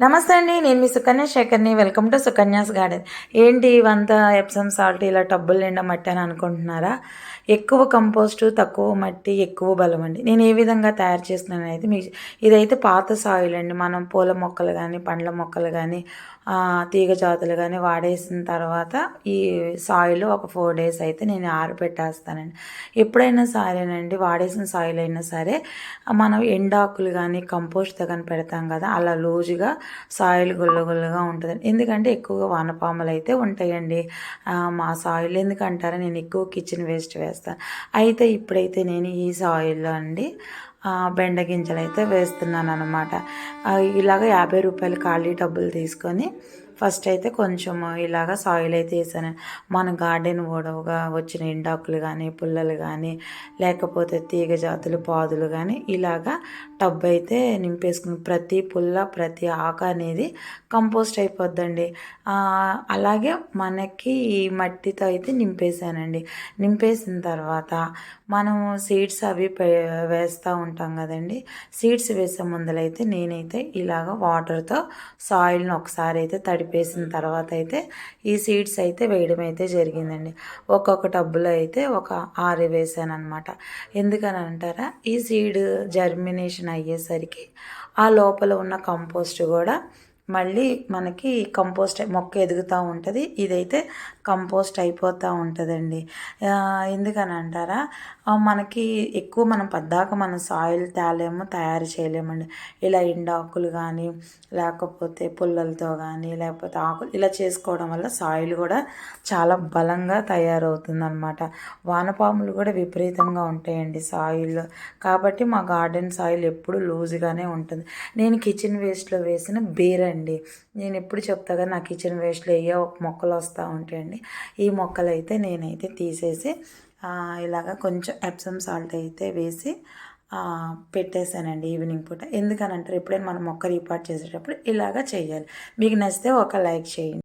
నమస్తే అండి నేను మీ సుకన్య శేఖర్ని. వెల్కమ్ టు సుకన్యాస్ గార్డెన్ ఏంటి ఇవంతా ఎప్సమ్ సాల్ట్ ఇలా టబ్బులు నిండా మట్టి అని అనుకుంటున్నారా? ఎక్కువ కంపోస్టు తక్కువ మట్టి ఎక్కువ బలం అండి. నేను ఏ విధంగా తయారు చేస్తున్నాను అయితే మీ ఇదైతే పాత సాయిల్ అండి. మనం పూల మొక్కలు కానీ పండ్ల మొక్కలు కానీ తీగ జాతులు కానీ వాడేసిన తర్వాత ఈ సాయిల్ ఒక ఫోర్ డేస్ అయితే నేను ఆరబెట్టేస్తానండి. ఎప్పుడైనా సరేనండి వాడేసిన సాయిల్ అయినా సరే మనం ఎండాకులు కానీ కంపోస్ట్తో కానీ పెడతాం కదా అలా లూజుగా సాయిల్ గుల్లగుల్లగా ఉంటుంది. ఎందుకంటే ఎక్కువగా వానపాములు అయితే ఉంటాయండి మా సాయిల్ ఎందుకంటారా? నేను ఎక్కువ కిచెన్ వేస్ట్ వేస్తాను అయితే ఇప్పుడైతే నేను ఈ సాయిల్లో అండి బెండ గింజలు అయితే వేస్తున్నాను అనమాట ఇలాగ యాభై రూపాయలు ఖాళీ డబ్బులు తీసుకొని ఫస్ట్ అయితే కొంచెం ఇలాగ సాయిల్ అయితే వేసాను. మన గార్డెన్ ఓడవుగా వచ్చిన ఎండాకులు కానీ పుల్లలు కానీ లేకపోతే తీగ జాతులు పాదులు కానీ ఇలాగా టబ్ అయితే నింపేసుకుని ప్రతి పుల్ల ప్రతి ఆకు అనేది కంపోస్ట్ అయిపోద్దండి. అలాగే మనకి ఈ మట్టితో అయితే నింపేసానండి నింపేసిన తర్వాత మనం సీడ్స్ అవి వేస్తూ ఉంటాం కదండి. సీడ్స్ వేసే ముందలైతే నేనైతే ఇలాగ వాటర్తో సాయిల్ని ఒకసారి అయితే తడిపేసిన తర్వాత అయితే ఈ సీడ్స్ అయితే వేయడం అయితే జరిగిందండి. ఒక్కొక్క టబ్బులో అయితే ఒక ఆరు వేసాను అనమాట ఎందుకని అంటారా ఈ సీడ్ జర్మినేషన్ అయ్యేసరికి ఆ లోపల ఉన్న కంపోస్ట్ కూడా మళ్ళీ మనకి కంపోస్ట్ మొక్క ఎదుగుతూ ఉంటుంది. ఇదైతే కంపోస్ట్ అయిపోతూ ఉంటుందండి. ఎందుకని అంటారా? మనకి ఎక్కువ మనం పద్దాక మనం సాయిల్ తేలేము తయారు చేయలేమండి. ఇలా ఎండాకులు కానీ లేకపోతే పుల్లలతో కానీ లేకపోతే ఆకులు ఇలా చేసుకోవడం వల్ల సాయిల్ కూడా చాలా బలంగా తయారవుతుంది అనమాట వానపాములు కూడా విపరీతంగా ఉంటాయండి సాయిల్ కాబట్టి మా గార్డెన్ సాయిల్ ఎప్పుడు లూజ్గానే ఉంటుంది. నేను కిచెన్ వేస్ట్లో వేసిన అండి. నేను ఎప్పుడు చెప్తా కదా నా కిచెన్ వేస్ట్లో ఏయో మొక్కలు వస్తూ ఉంటాయండి ఈ మొక్కలు అయితే నేనైతే తీసేసి ఇలాగ కొంచెం ఎప్సమ్ సాల్ట్ అయితే వేసి పెట్టేశానండి ఈవినింగ్ పూట. ఎందుకనంటారు? ఎప్పుడైనా మనం మొక్క రీపార్ట్ చేసేటప్పుడు ఇలాగ చేయాలి మీకు నచ్చితే ఒక లైక్ చేయండి.